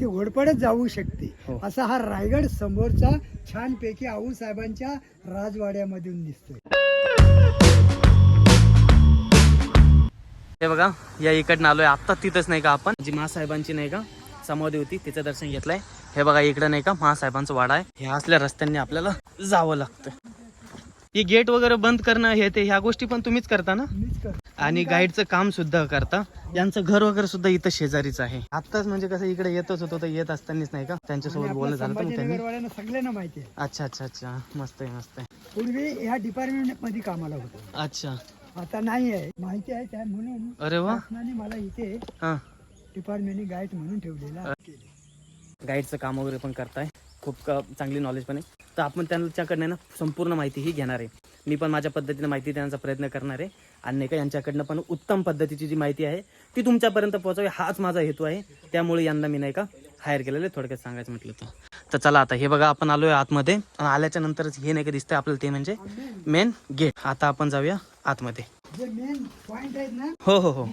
ती ओढपडत जाऊ शकते. हो. असा हा रायगड समोरचा छानपैकी आऊ साहेबांच्या राजवाड्यामधून दिसतोय. हे बघा या इकडनं आलोय. आत्ता तिथंच नाही का आपण? जी महासाहेबांची नाही का समाधी होती तिचं दर्शन घेतलंय. हे बघा इकडं नाही का महासाहेबांचा वाडा आहे. ह्या असल्या रस्त्यांनी आपल्याला जावं लागतं. ही गेट वगैरे बंद करणं हे ते ह्या गोष्टी पण तुम्हीच करता ना? मीच करतो. आणि गाईडचं काम सुद्धा करता. यांचं घर वगैरे सुद्धा इथं शेजारीच आहे. आत्ताच म्हणजे कसं इकडे येतच होतो तर येत असतानाच नाही का? त्यांच्यासोबत बोलणं झालं त्यांनी? सगळ्यांना माहिती आहे. अच्छा अच्छा अच्छा. मस्त आहे मस्त आहे. पूर्वी ह्या डिपार्टमेंटमध्ये कामाला होतो. अच्छा. आता नाही आहे. माहिती आहे त्या म्हणून? अरे वा. मला इथे हा. डिपार्टमेंटने गाईड म्हणून ठेवलेला. गाईडचं काम वगैरे पण करताय. खूप चांगली नॉलेज पण आहे. तर आपण त्यांच्याकडनं ना संपूर्ण माहिती ही घेणार आहे. मी पण माझ्या पद्धतीने माहिती देण्याचा प्रयत्न करणार आहे. आणि नाही का यांच्याकडनं पण उत्तम पद्धतीची जी माहिती आहे ती तुमच्यापर्यंत पोहोचावी हाच माझा हेतू आहे. त्यामुळे यांना मी नाही का हायर केलेलं आहे थोडक्यात सांगायचं म्हटलं तर. तर चला आता हे बघा आपण आलोय आतमध्ये. आणि आल्याच्या नंतरच हे नाही का दिसतंय आपल्याला ते म्हणजे मेन गेट आता आपण जाऊया आतमध्ये. हो हो हो.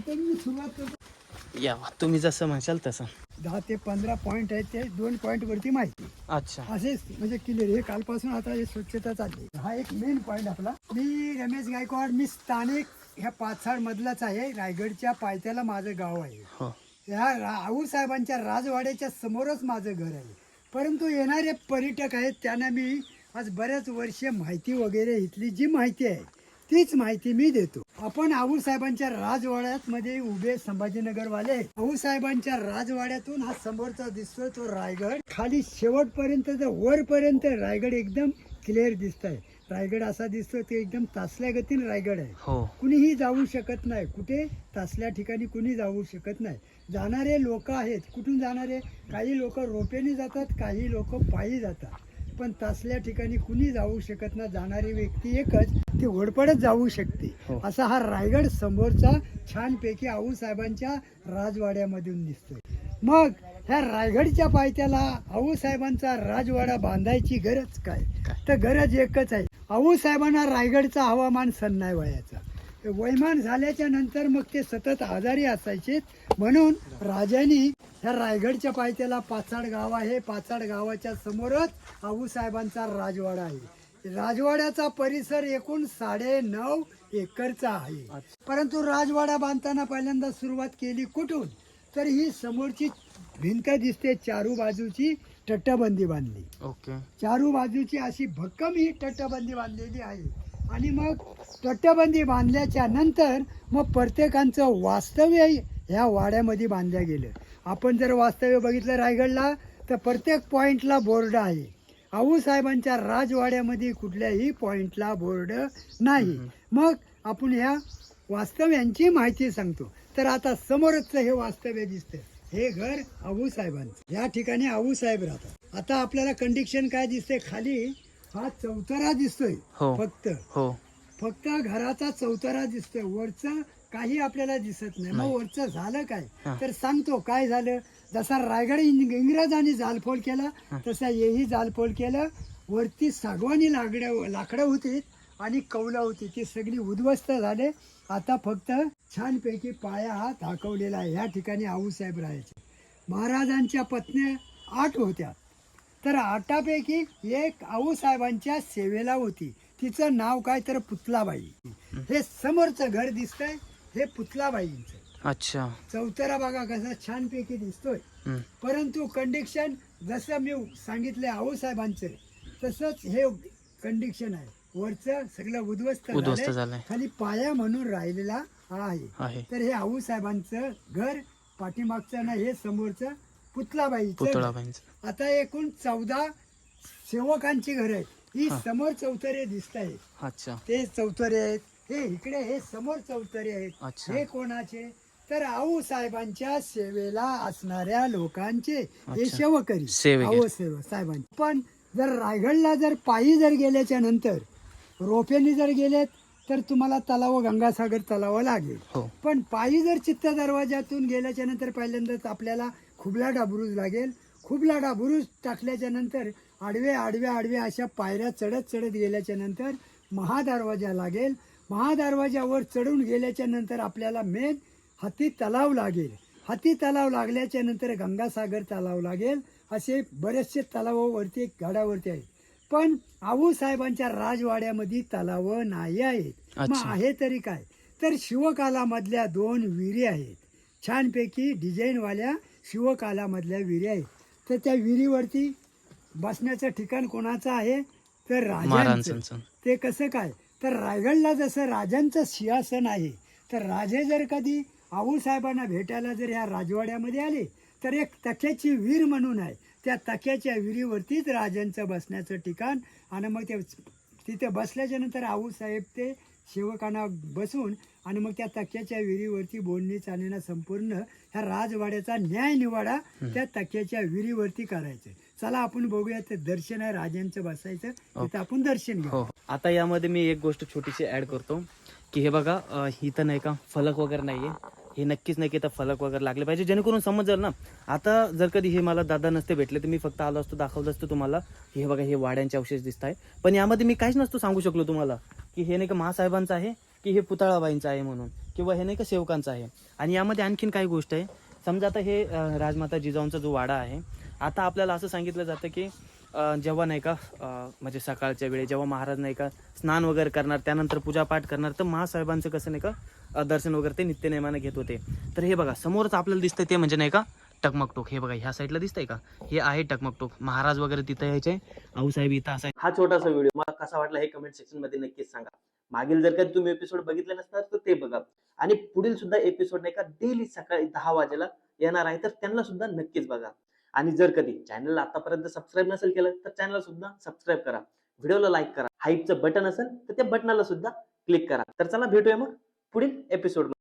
या तुम्ही जसं म्हणशाल तसं. दहा ते पंधरा पॉइंट आहेत ते दोन पॉइंट वरती माहिती. अच्छा. असेच म्हणजे क्लिअर हे कालपासून आता हे स्वच्छता चालली हा एक मेन पॉइंट आपला. मी रमेश गायकवाड मी स्थानिक ह्या पाथाड मधलाच आहे. रायगडच्या पायथ्याला माझं गाव आहे. हो. ह्या रा- साहेबांच्या राजवाड्याच्या समोरच माझं घर आहे. परंतु येणारे पर्यटक आहेत त्यांना मी आज बऱ्याच वर्ष माहिती वगैरे इथली जी माहिती आहे तीच माहिती मी देतो. आपण आऊ साहेबांच्या राजवाड्यात मध्ये उभे संभाजीनगरवाले. आऊ साहेबांच्या राजवाड्यातून हा समोरचा दिसतोय तो रायगड. खाली शेवटपर्यंत तर वरपर्यंत रायगड एकदम क्लिअर दिसत आहे रायगड असा दिसतोय ते एकदम तासल्या गतीने रायगड आहे. हो. कुणीही जाऊ शकत नाही. कुठे? तासल्या ठिकाणी कुणी जाऊ शकत नाही. जाणारे लोक आहेत. कुठून जाणारे? काही लोक रोपेने जातात काही लोक पायी जातात. पण तासल्या ठिकाणी कुणी जाऊ शकत नाही. जाणारी व्यक्ती एकच ती ओढपडत जाऊ शकते. हो. असा हा रायगड समोरचा छानपैकी आऊ साहेबांच्या राजवाड्यामधून दिसतोय. मग ह्या रायगडच्या पायथ्याला आऊ साहेबांचा राजवाडा बांधायची गरज काय? तर गरज एकच आहे. आऊ साहेबांना रायगडचा हवामान सण नाही वयाचा. वैमान झाल्याच्यानंतर मग ते सतत आजारी असायचे म्हणून राजांनी ह्या रायगडच्या पायथ्याला पाचाड गाव आहे. पाचाड गावाच्या समोरच आऊ साहेबांचा राजवाडा आहे. राजवाड्याचा परिसर एकूण साडे नऊ एकरचा आहे. परंतु राजवाडा बांधताना पहिल्यांदा सुरुवात केली कुठून? तर ही समोरची भिंत दिसते चारू बाजूची तटबंदी बांधली. ओके. चारू बाजूची अशी भक्कम ही तटबंदी बांधलेली आहे. आणि मग तटबंदी बांधल्याच्या नंतर मग प्रत्येकांचं वास्तव्य ह्या वाड्यामध्ये बांधल्या गेलं. आपण जर वास्तव्य बघितलं रायगडला तर प्रत्येक पॉइंटला बोर्ड आहे. आऊ साहेबांच्या राजवाड्यामध्ये कुठल्याही पॉइंटला बोर्ड नाही. मग आपण ह्या वास्तव्यांची माहिती सांगतो. तर आता समोरच हे वास्तव्य दिसतं हे घर आऊ साहेबांचं. या ठिकाणी आऊ साहेब राहतात. आता आपल्याला कंडिशन काय दिसते खाली? हा चौतारा दिसतोय हो. फक्त. हो. फक्त घराचा चौतारा दिसतोय. वरचं काही आपल्याला दिसत नाही. मग. वरचं झालं काय. तर सांगतो काय झालं? जसा रायगड इंग- इंग्रजांनी जालफोड केला. तसा हेही जालफोड केलं. वरती सागवानी लाकडं लाकडं होती आणि कौलं होती. ती सगळी उद्ध्वस्त झाले. आता फक्त छानपैकी पाया हा दाखवलेला आहे. या ठिकाणी आऊसाहेब राहायचे. महाराजांच्या पत्न्या आठ होत्या. तर आठापैकी एक आऊसाहेबांच्या सेवेला होती. तिचं नाव काय? तर पुतलाबाई. हे समोरचं घर दिसतंय. हे पुतलाबाईंचं अच्छा. चौथरा बघा कसा छानपैकी दिसतोय. हम्म. परंतु कंडिक्शन जसं मी सांगितलंय आऊसाहेबांचं तसंच हे कंडिक्शन आहे. वरचं सगळं उद्ध्वस्त उद्ध्वस्त झालंय. झालंय. खाली पाया म्हणून राहिलेला आहे. आहे. तर हे आऊसाहेबांचं घर पाठीमागचं ना हे समोरचं पुतलाबाईचं. पुतळाबाईंचं आता एकूण चौदा सेवकांची घर आहेत. ही हा. समोर चौतरे दिसत आहेत अच्छा. ते चौतरे आहेत. हे इकडे हे समोर चौतरे आहेत. अच्छा. हे कोणाचे? तर आऊ साहेबांच्या सेवेला असणाऱ्या लोकांचे. हे अच्छा. सेवकरी सेवेकरी. आऊ सेव साहेबांचे. पण जर रायगडला जर पायी जर गेल्याच्यानंतर रोप्याने जर गेलेत तर तुम्हाला तलाव गंगासागर तलाव लागेल. हो. पण पायी जर चित्त दरवाजातून गेल्याच्यानंतर पहिल्यांदाच आपल्याला खुबलाडा बुरुज लागेल. खुबलाडा बुरुज टाकल्याच्या नंतर आडवे आडव्या आडव्या अशा पायऱ्या चढत चढत गेल्याच्यानंतर महादरवाजा लागेल. महादरवाजावर चढून गेल्याच्यानंतर आपल्याला मेन हाती तलाव लागेल. हाती तलाव लागल्याच्या नंतर गंगासागर तलाव लागेल. असे बरेचसे तलाव वरती गडावरती आहेत पण आऊ साहेबांच्या राजवाड्यामध्ये तलाव नाही आहेत. मग. आहे तरी काय? तर शिवकालामधल्या दोन विहिरी आहेत. छानपैकी डिझाईनवाल्या शिवकालामधल्या विहिरी आहेत. तर त्या विहिरीवरती बसण्याचं ठिकाण कोणाचं आहे? तर महाराजांचं. ते कसं काय? तर रायगडला जसं राजांचं सिंहासन आहे तर राजे जर कधी आऊसाहेबांना भेटायला जर ह्या राजवाड्यामध्ये आले तर एक तक्याची विहीर म्हणून आहे. त्या तक्याच्या विहिरीवरतीच राजांचं बसण्याचं ठिकाण आणि मग ते तिथे बसल्याच्यानंतर आऊसाहेब ते सेवकांना बसून आणि मग त्या तक्याच्या विहिरीवरती बोलणी चालणं संपूर्ण ह्या राजवाड्याचा न्याय निवाडा त्या तक्याच्या विहिरीवरती करायचं. चला आपण बघूया ते दर्शन आहे राजांचं बसायचं. तिथं आपण दर्शन घेऊ. हो हो. आता यामध्ये मी एक गोष्ट छोटीशी ऍड करतो की हे बघा अं, इथं नाही का फलक वगैरे नाहीये. हे नक्कीच नाही की इथं फलक वगैरे लागले पाहिजे. जेणेकरून समजेल ना आता जर कधी हे मला दादा नसते भेटले तर मी फक्त आलो असतो दाखवलं असतं तुम्हाला हे बघा हे वाड्यांचे अवशेष दिसत आहे. पण यामध्ये मी काहीच नसतो सांगू शकलो तुम्हाला की हे नाही का महासाहेबांचं आहे की हे पुतळाबाईंचं आहे म्हणून किंवा हे नाही का सेवकांचं आहे. आणि यामध्ये आणखीन काही गोष्ट आहे. समजा आता हे अं, राजमाता जिजाऊंचा जो वाडा आहे आता आपल्याला असं सांगितलं जातं की जेव्हा नाही का म्हणजे सकाळच्या वेळी जेव्हा महाराज नाही का स्नान वगैरे करणार त्यानंतर पूजापाठ करणार तर महासाहेबांचं कसं नाही का दर्शन वगैरे ते नित्यनेमानं घेत होते. तर हे बघा समोरच आपल्याला दिसतंय ते म्हणजे नाही का टकमकटोक. हे बघा ह्या साईडला दिसतंय का? हे आहे टकमकटोक. महाराज वगैरे तिथं यायचे. आऊसाहेब इथं असायचे हा छोटासा व्हिडिओ. मला कसा वाटला हे कमेंट सेक्शनमध्ये नक्कीच सांगा. मागील जर काही तुम्ही एपिसोड बघितले नसतात तर ते बघा. आणि पुढील सुद्धा एपिसोड नाही का डेली सकाळी दहा वाजेला येणार आहे तर त्यांना सुद्धा नक्कीच बघा. आणि जर कधी चॅनलला आतापर्यंत सबस्क्राईब नसेल केलं तर चॅनलला सुद्धा सबस्क्राईब करा. व्हिडिओला लाईक करा. हाईपचं बटन असेल तर त्या बटनाला सुद्धा क्लिक करा. तर चला भेटूया मग पुढील एपिसोड